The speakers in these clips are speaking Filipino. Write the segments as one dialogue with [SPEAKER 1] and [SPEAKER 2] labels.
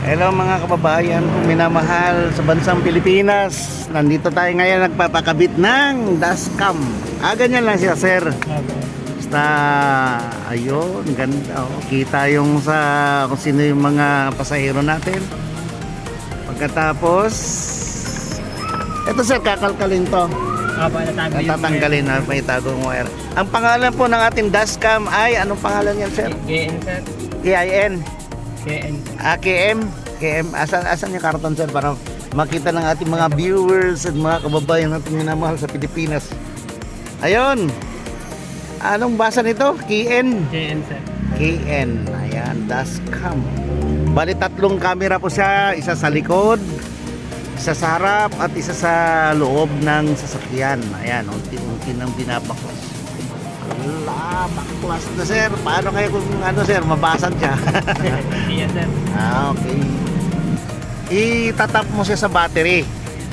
[SPEAKER 1] Hello mga kababayan kung minamahal sa bansang Pilipinas. Nandito tayo ngayon nagpapakabit ng dashcam. Ah, ganyan lang siya, sir. Basta, ayun, ganda. Oh. Kita yung sa kung sino yung mga pasahero natin. Pagkatapos, ito sir, kakalkalin to.
[SPEAKER 2] Opo, natago
[SPEAKER 1] At tatanggalin na may tagong wire. Ang pangalan po ng ating dashcam ay, anong pangalan yan sir?
[SPEAKER 2] KN sir.
[SPEAKER 1] KIN.
[SPEAKER 2] KN.
[SPEAKER 1] Ah, KM. KM. Asan, asan yung karton sir para makita ng ating mga viewers at mga kababayan natin minamahal sa Pilipinas. Ayun. Anong basa nito? KN.
[SPEAKER 2] KN sir.
[SPEAKER 1] KN. Ayan, dashcam. Bali tatlong camera po siya, isa sa likod, isa sa harap at isa sa loob ng sasakyan. Ayan, unti-unti nang binabaklas. Ala, baklas na sir. Paano kayo kung ano sir, mabasag siya?
[SPEAKER 2] Iya sir.
[SPEAKER 1] ah, okay. Itatap mo siya sa battery.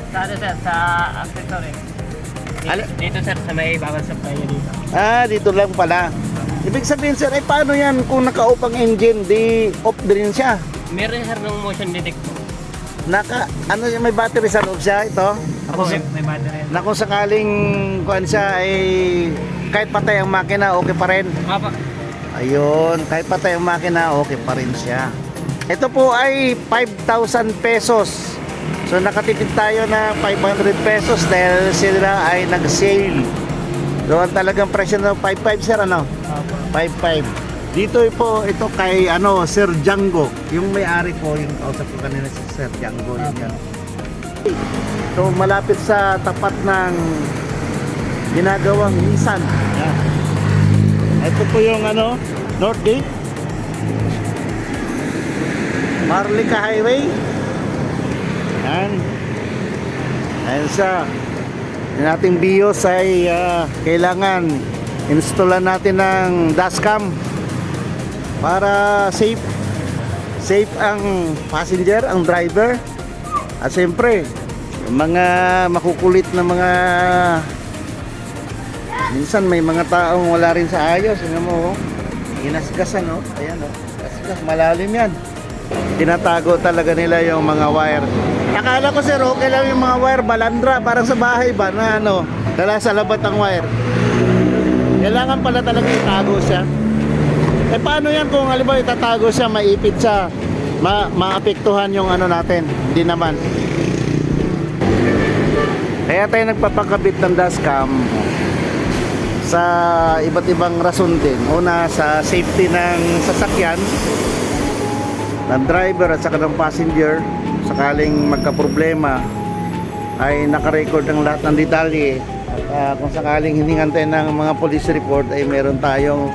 [SPEAKER 2] Sa ano sir, sa accessory. Dito,
[SPEAKER 1] Ala-
[SPEAKER 2] dito sir, sa may bawal supply niya dito.
[SPEAKER 1] Ah, dito lang pala. Ibig sabihin sir, ay paano yan kung naka-off ang engine, di off din siya?
[SPEAKER 2] Meron sir ng motion detector.
[SPEAKER 1] Naka, ano yung may battery sa loob siya, ito?
[SPEAKER 2] Ako may, may battery.
[SPEAKER 1] na kung sakaling kuan siya ay kahit patay ang makina, okay pa rin.
[SPEAKER 2] Opo.
[SPEAKER 1] Ayun, kahit patay ang makina, okay pa rin siya. Ito po ay 5,000 pesos. So nakatipid tayo na 500 pesos dahil sila ay nag-sale. Doon talagang presyo ng 5,500 sir ano?
[SPEAKER 2] Opo.
[SPEAKER 1] 5,500. Dito po ito kay ano Sir Django. Yung may-ari po yung kausap ko kanina si Sir Django yun yan. So malapit sa tapat ng ginagawang Nissan. Yan. Ito po yung ano, North Gate. Marlica Highway. Yan. Ayan siya. Yung ating BIOS ay ah, kailangan installan natin ng dashcam para safe safe ang passenger, ang driver at siyempre mga makukulit na mga minsan may mga taong wala rin sa ayos ano mo oh. ginasgasan oh. ayan oh. gasgas malalim yan tinatago talaga nila yung mga wire akala ko sir okay lang yung mga wire balandra parang sa bahay ba na ano dala sa labat ang wire kailangan pala talaga itago siya eh paano yan kung halimbawa itatago siya, maipit siya, ma maapektuhan yung ano natin? Hindi naman. Kaya tayo nagpapakabit ng dashcam sa iba't ibang rason din. Una sa safety ng sasakyan, ng driver at saka ng passenger. Sakaling magka-problema ay nakarecord ang lahat ng detalye. At ah, kung sakaling hiningan tayo ng mga police report ay meron tayong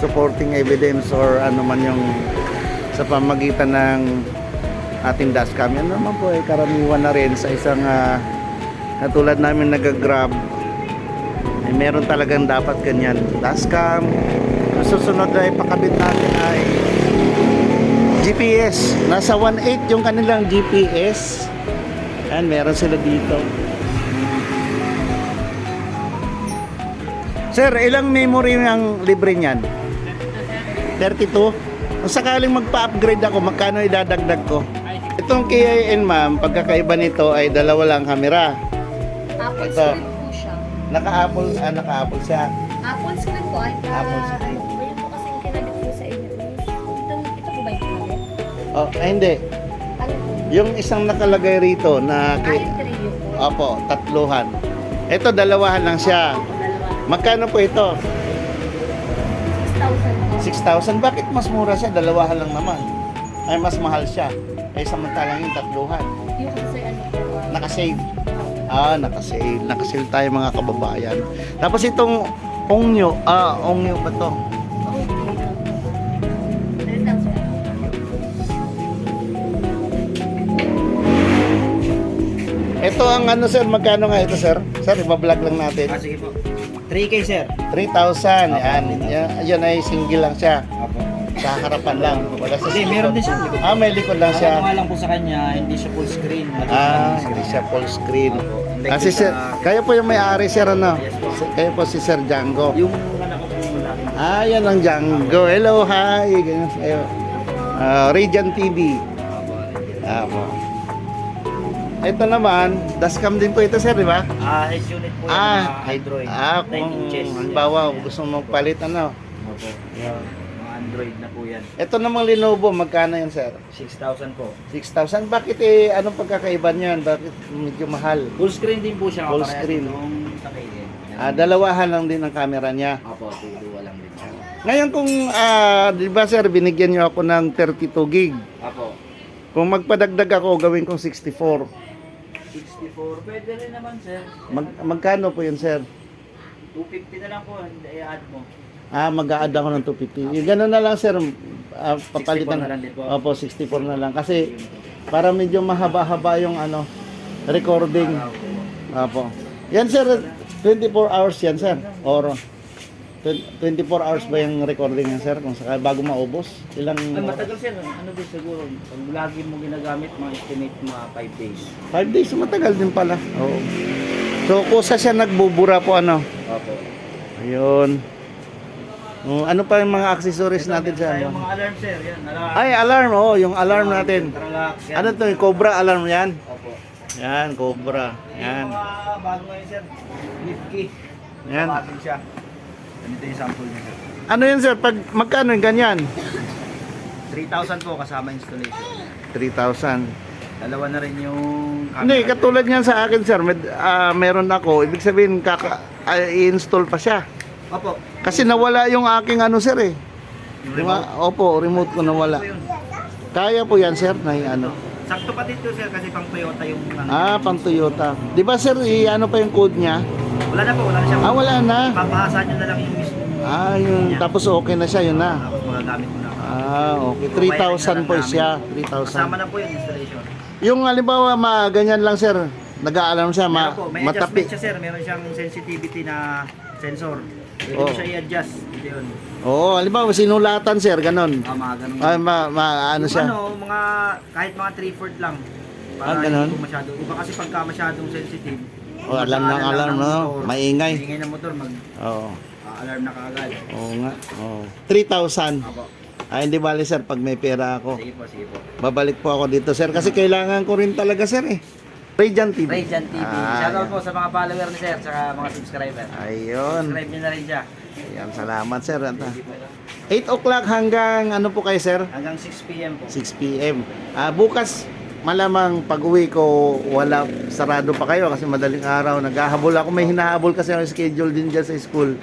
[SPEAKER 1] supporting evidence or ano man yung sa pamagitan ng ating dashcam. Yan naman po ay karaniwan na rin sa isang ah, katulad namin nag-grab ay meron talagang dapat ganyan. Dashcam. Susunod na ipakabit natin ay GPS. Nasa 1.8 yung kanilang GPS. Yan, meron sila dito. Sir, ilang memory ang libre niyan? 32? Kung sakaling magpa-upgrade ako, magkano idadagdag ko?
[SPEAKER 2] Ay,
[SPEAKER 1] Itong KIN ma'am, pagkakaiba nito ay dalawa lang kamera.
[SPEAKER 3] Apple
[SPEAKER 1] Ito.
[SPEAKER 3] screen po siya.
[SPEAKER 1] Naka-apple, ah, naka-apple siya.
[SPEAKER 3] Apple screen po ay
[SPEAKER 1] Apple screen.
[SPEAKER 3] Po yun po kasing kinabit po sa inyo ito, ito po ba yung?
[SPEAKER 1] Oh, ay hindi.
[SPEAKER 3] Ano po?
[SPEAKER 1] Yung isang nakalagay rito na
[SPEAKER 3] yung trio po.
[SPEAKER 1] Opo, tatluhan. Ito dalawahan lang siya.
[SPEAKER 3] Dalawa.
[SPEAKER 1] Magkano po ito?
[SPEAKER 3] 6,000 po.
[SPEAKER 1] 6,000. Bakit mas mura siya? Dalawahan lang naman. Ay mas mahal siya. Eh samantalang yung tatluhan.
[SPEAKER 3] Yung kasi ano ah,
[SPEAKER 1] Nakasave. Ah, nakasave. Nakasave tayo mga kababayan. Tapos itong ongyo, ah, ongyo ba to? Ito ang ano sir, magkano nga ito sir? Sir, ibablog lang natin.
[SPEAKER 2] Ah, sige po. 3K sir.
[SPEAKER 1] 3,000. Yan. Yan, yan ay single lang siya.
[SPEAKER 2] Opo.
[SPEAKER 1] Sa harapan lang. Wala sa
[SPEAKER 2] Hindi, meron din siya. likod.
[SPEAKER 1] Ah, may likod lang
[SPEAKER 4] Ang
[SPEAKER 1] siya.
[SPEAKER 4] nga lang po sa kanya, hindi siya full screen.
[SPEAKER 1] Ah, hindi siya full screen. Ah, si
[SPEAKER 4] yung
[SPEAKER 1] sir, kayo po yung may-ari sir ano? Kayo po si Sir Django.
[SPEAKER 4] Yung anak ko po yung laki.
[SPEAKER 1] Ah, yan ang Django. Hello, hi. Ganyan kayo. Ah, Radiant TV. Apo. Ito naman, dashcam din po ito sir, di ba?
[SPEAKER 4] Ah, head unit po yan,
[SPEAKER 1] Ah,
[SPEAKER 4] mga Android.
[SPEAKER 1] Ah,
[SPEAKER 4] 9
[SPEAKER 1] kung
[SPEAKER 4] inches.
[SPEAKER 1] halimbawa gusto mong palit ano.
[SPEAKER 4] Opo. Mga Android na po yan.
[SPEAKER 1] Ito namang Lenovo, magkano yan sir?
[SPEAKER 4] 6,000 po.
[SPEAKER 1] 6,000. Bakit eh, anong pagkakaiba niyan? Bakit medyo mahal?
[SPEAKER 4] Full screen din po siya.
[SPEAKER 1] Full
[SPEAKER 4] kaparehas
[SPEAKER 1] screen.
[SPEAKER 4] Nung takihin.
[SPEAKER 1] Ah, dalawahan lang din ang camera niya.
[SPEAKER 4] Opo, tutuwa lang din siya.
[SPEAKER 1] Ngayon kung, ah, di ba sir, binigyan niyo ako ng 32 gig.
[SPEAKER 4] Opo.
[SPEAKER 1] Kung magpadagdag ako, gawin kong 64.
[SPEAKER 4] 64. Pwede rin naman, sir.
[SPEAKER 1] Mag, magkano po yun sir?
[SPEAKER 4] 250 na lang po. I-add mo.
[SPEAKER 1] Ah, mag-a-add ako ng 250. Yung Ganun na lang sir, ah, papalitan.
[SPEAKER 4] 64 na lang din po.
[SPEAKER 1] Opo, 64 na lang. Kasi para medyo mahaba-haba yung ano, recording. Opo. Yan sir, 24 hours yan sir. Or 20 24 hours ba yung recording yan sir? Kung sakali bago maubos? Ilang
[SPEAKER 4] Ay, matagal sir. Ano din siguro? Pag lagi mo ginagamit, mga estimate mga 5 days.
[SPEAKER 1] 5 days, matagal din pala. Oo. So, kusa siya nagbubura po ano.
[SPEAKER 4] Opo.
[SPEAKER 1] Ayun. Oh, ano pa yung mga accessories natin
[SPEAKER 4] Meron
[SPEAKER 1] sa ano?
[SPEAKER 4] mga alarm, sir. Yan. Alarm.
[SPEAKER 1] Ay, alarm. Oh, yung alarm natin.
[SPEAKER 4] Tralak. Yan.
[SPEAKER 1] Ano to? Yung Cobra alarm yan?
[SPEAKER 4] Opo.
[SPEAKER 1] Yan, Cobra.
[SPEAKER 4] Yan.
[SPEAKER 1] Yan.
[SPEAKER 4] mga bago ngayon, sir. Lift key.
[SPEAKER 1] Yan.
[SPEAKER 4] Tawagin siya. Ganito yung sample niya, sir.
[SPEAKER 1] Ano yun sir? Pag magkano yung ganyan?
[SPEAKER 4] 3,000 po kasama installation.
[SPEAKER 1] 3,000.
[SPEAKER 4] Dalawa na rin yung camera.
[SPEAKER 1] Hindi, katulad niyan sa akin sir, med, ah, meron ako. Ibig sabihin, kaka, ah, i-install pa siya.
[SPEAKER 4] Opo.
[SPEAKER 1] Kasi nawala yung aking ano sir eh. Di ba? Opo, remote ko nawala.
[SPEAKER 4] Yun.
[SPEAKER 1] Kaya po yan sir, na yung ano.
[SPEAKER 4] Sakto pa dito sir kasi pang Toyota yung ano.
[SPEAKER 1] Ah, pang Toyota. Di ba sir, i-ano pa yung code niya?
[SPEAKER 4] Wala na po, wala na siya.
[SPEAKER 1] Ah, wala na.
[SPEAKER 4] Papahasa nyo na lang yung mismo.
[SPEAKER 1] Ah, yun. Tapos okay na siya, yun na.
[SPEAKER 4] Tapos magagamit mo na.
[SPEAKER 1] Ah, okay. 3,000 po siya.
[SPEAKER 4] Kasama
[SPEAKER 1] 3,000.
[SPEAKER 4] na po yung installation.
[SPEAKER 1] Yung halimbawa, ma, ganyan lang sir. Nag-aalarm siya, ma,
[SPEAKER 4] Meron po, may
[SPEAKER 1] matapi.
[SPEAKER 4] adjustment siya sir. Meron siyang sensitivity na sensor. Pwede
[SPEAKER 1] Oh.
[SPEAKER 4] mo siya i-adjust. Ito yun.
[SPEAKER 1] Oo, halimbawa, sinulatan sir, ganon.
[SPEAKER 4] Ah, mga ganun.
[SPEAKER 1] Ay, ma, ma, ano
[SPEAKER 4] Yung
[SPEAKER 1] siya?
[SPEAKER 4] Ano, mga, kahit mga 3-4 lang. Para
[SPEAKER 1] Ah, ganun?
[SPEAKER 4] hindi po masyado. Iba kasi pagka masyadong sensitive.
[SPEAKER 1] Oh, alarm ng alarm, no? Maingay.
[SPEAKER 4] Maingay ng motor,
[SPEAKER 1] Oo.
[SPEAKER 4] mag-alarm na kaagad.
[SPEAKER 1] Oo nga. Oo. 3,000.
[SPEAKER 4] Apo.
[SPEAKER 1] Ay, hindi bali sir, pag may pera ako.
[SPEAKER 4] Sige po, sige po.
[SPEAKER 1] Babalik po ako dito sir, kasi kailangan ko rin talaga sir eh. Radiant TV.
[SPEAKER 4] Radiant TV.
[SPEAKER 1] Ah,
[SPEAKER 4] Shoutout po sa mga follower ni Sir, saka mga subscriber.
[SPEAKER 1] Ayun.
[SPEAKER 4] Subscribe nyo na rin siya.
[SPEAKER 1] Ayan, salamat sir.
[SPEAKER 4] Po.
[SPEAKER 1] 8 o'clock hanggang ano po kayo sir?
[SPEAKER 4] Hanggang 6 p.m. po.
[SPEAKER 1] 6 p.m. Ah, bukas malamang pag uwi ko wala sarado pa kayo kasi madaling araw naghahabol ako. May hinahabol kasi ang schedule din dyan sa school.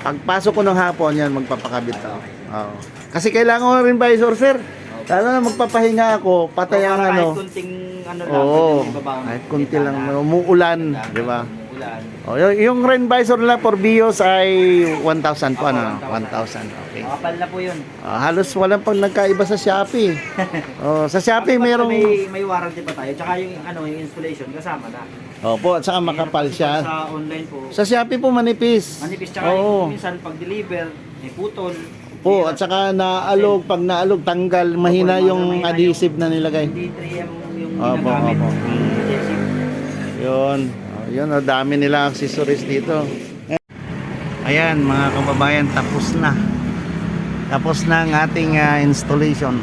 [SPEAKER 1] Pagpasok ko ng hapon yan magpapakabit ako. Oo. kasi kailangan ko rin visor sir lalo na magpapahinga ako patay ang
[SPEAKER 4] Kahit
[SPEAKER 1] ano.
[SPEAKER 4] kunting ano lang,
[SPEAKER 1] oo kahit kunti lang umuulan di ba
[SPEAKER 4] Umuulan.
[SPEAKER 1] oh, yung, yung rain visor nila for BIOS ay 1,000 po ano
[SPEAKER 4] Opo,
[SPEAKER 1] 1,000 okay
[SPEAKER 4] Makapal na po yun.
[SPEAKER 1] Ah, halos walang pang nagkaiba sa Shopee. oh, sa Shopee
[SPEAKER 4] Basta
[SPEAKER 1] merong
[SPEAKER 4] May, may warranty pa tayo. Tsaka yung, ano, yung installation kasama na.
[SPEAKER 1] Opo, at saka makapal siya.
[SPEAKER 4] Sa online po.
[SPEAKER 1] Sa Shopee po manipis.
[SPEAKER 4] Manipis. Tsaka
[SPEAKER 1] Oo.
[SPEAKER 4] yung minsan pag-deliver, may putol.
[SPEAKER 1] Po, at saka naalog, pag naalog, tanggal, mahina
[SPEAKER 4] Opo,
[SPEAKER 1] yung
[SPEAKER 4] mahina
[SPEAKER 1] adhesive na nilagay.
[SPEAKER 4] Hindi 3M yung
[SPEAKER 1] Opo,
[SPEAKER 4] ginagamit.
[SPEAKER 1] opo.
[SPEAKER 4] Adhesive.
[SPEAKER 1] Yun. Oh, yun, oh, dami nila accessories dito. Ayan, mga kababayan, tapos na. Tapos na ang ating ah, installation.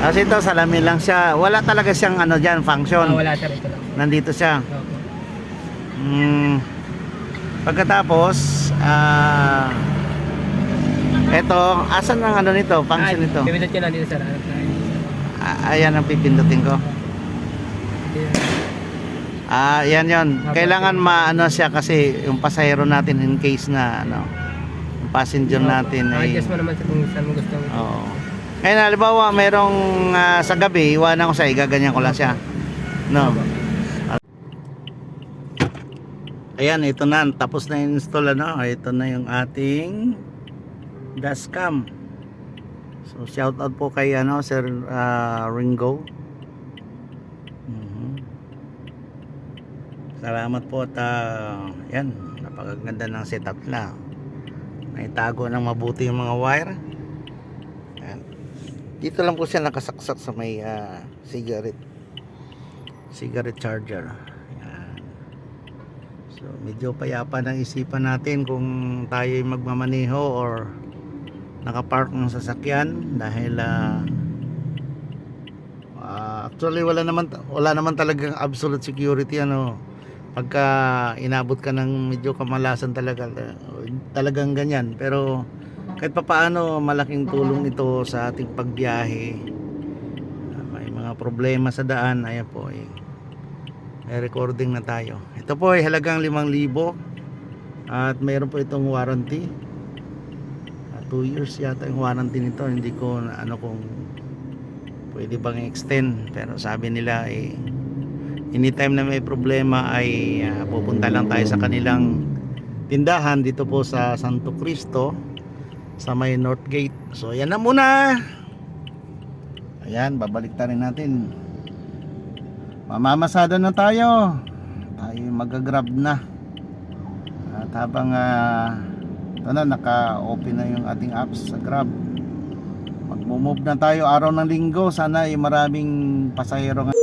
[SPEAKER 1] Kasi ito, salamin lang siya. Wala talaga siyang ano dyan, function.
[SPEAKER 2] Ah, wala ito lang.
[SPEAKER 1] Nandito siya.
[SPEAKER 2] Opo.
[SPEAKER 1] Mm, pagkatapos, ah, eto, asan ang ano nito, function
[SPEAKER 2] Ah,
[SPEAKER 1] nito?
[SPEAKER 2] Pipindot ko lang dito sir.
[SPEAKER 1] Ayan ang pipindutin ko. Ah, yan yon. Kailangan maano siya kasi yung pasahero natin in case na ano, yung passenger natin ay
[SPEAKER 2] I-adjust mo naman sir kung saan mo gusto.
[SPEAKER 1] Oo. Ngayon, halimbawa, merong ah, sa gabi, iwanan ko siya, igaganyan ko lang siya. No. Ayan, ito na. Tapos na install ano. Ito na yung ating dashcam. So, shout out po kay ano, Sir ah, Ringo. Salamat po at ah, yan, napakaganda ng setup nila. Naitago ng mabuti yung mga wire. Yan. Dito lang po siya nakasaksak sa may ah, cigarette cigarette charger. Yan. So medyo payapa ng isipan natin kung tayo ay magmamaneho or nakapark ng sasakyan dahil ah, actually wala naman wala naman talagang absolute security ano. Pagka inabot ka ng medyo kamalasan talaga talagang ganyan. Pero kahit papaano malaking tulong ito sa ating pagbiyahe. Ah, May mga problema sa daan, ayan po eh. May recording na tayo. Ito po ay halagang 5,000 at mayroon po itong warranty. 2 years yata yung warranty nito. Hindi ko ano kung pwede bang extend pero sabi nila eh anytime na may problema ay ah, pupunta lang tayo sa kanilang tindahan dito po sa Santo Cristo sa may North Gate. So yan na muna. Ayan babalik ta natin. Mamamasada na tayo. Tayo magagrab na. At habang ito na naka open na yung ating apps sa grab. Magmo-move na tayo. Araw ng linggo. Sana ay maraming pasahero nga.